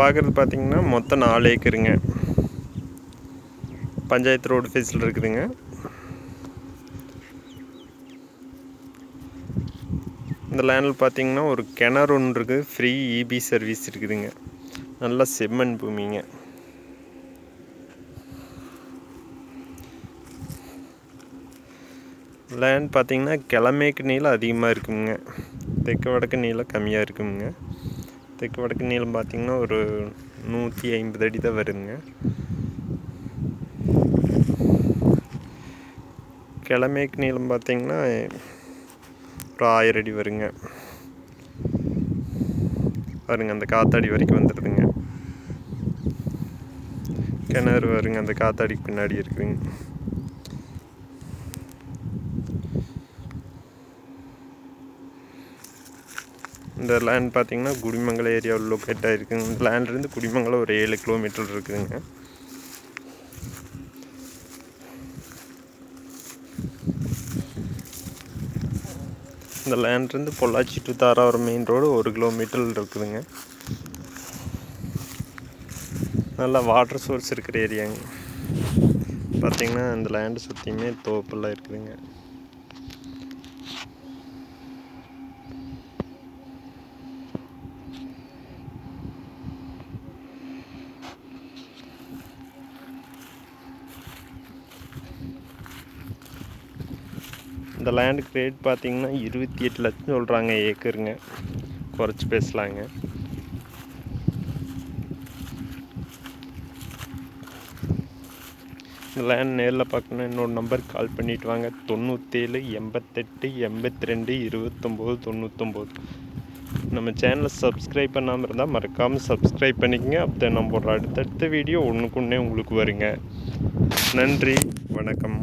பார்க்குறது பார்த்தீங்கன்னா மொத்தம் நாலு ஏக்கருங்க. பஞ்சாயத்து ரோடு ஃபேஸில் இருக்குதுங்க. இந்த லேண்டில் பார்த்தீங்கன்னா ஒரு கிணறு ஒன்று இருக்குது ஃப்ரீ இபி சர்வீஸ் இருக்குதுங்க. நல்லா செம்மண் பூமிங்க. லேண்ட் பார்த்தீங்கன்னா கிழமேக்கு நீளம் அதிகமாக இருக்குங்க. தெற்கு வடக்கு நீளம் கம்மியாக இருக்குங்க. தெற்கு வடக்கு நீளம் பார்த்தீங்கன்னா ஒரு நூற்றி ஐம்பது அடி தான் வருதுங்க. கிழமைக்கு நீளம் பார்த்தீங்கன்னா ஒரு ஆயிரம் அடி வருங்க. வருங்க அந்த காத்தாடி வரைக்கும் வந்துடுதுங்க கிணறு வருங்க அந்த காத்தாடிக்கு பின்னாடி இருக்குதுங்க. இந்த லேண்ட் பார்த்தீங்கன்னா குடிமங்கலம் ஏரியாவில் லொக்கேட் ஆகிருக்குங்க இந்த லேண்ட்லேருந்து குடிமங்கலம் ஒரு ஏழு கிலோமீட்டர் இருக்குதுங்க. இந்த லேண்ட்லேருந்து Pollachi to Tharavaram main road ஒரு கிலோமீட்டர் இருக்குதுங்க. நல்லா வாட்டர் சோர்ஸ் இருக்கிற ஏரியாங்க பார்த்தீங்கன்னா இந்த லேண்டு சுற்றியுமே தோப்பெல்லாம் இருக்குதுங்க. இந்த லேண்டுக்கு ரேட் பார்த்திங்கன்னா இருபத்தி எட்டு லட்சம் சொல்கிறாங்க ஏக்கருங்க. குறைச்சி பேசலாங்க. இந்த லேண்ட் நேரில் பார்க்கணும் இன்னொரு நம்பருக்கு கால் பண்ணிட்டு வாங்க. தொண்ணூற்றேழு எண்பத்தெட்டு எண்பத்தி ரெண்டு இருபத்தொம்போது தொண்ணூத்தொம்போது. நம்ம சேனலை சப்ஸ்கிரைப் பண்ணாமல் இருந்தால் மறக்காமல் சப்ஸ்கிரைப் பண்ணிக்கங்க. அப்போ நம்ம போடுற அடுத்தடுத்த வீடியோ ஒன்றுக்கு ஒன்றே உங்களுக்கு வருங்க. நன்றி வணக்கம்.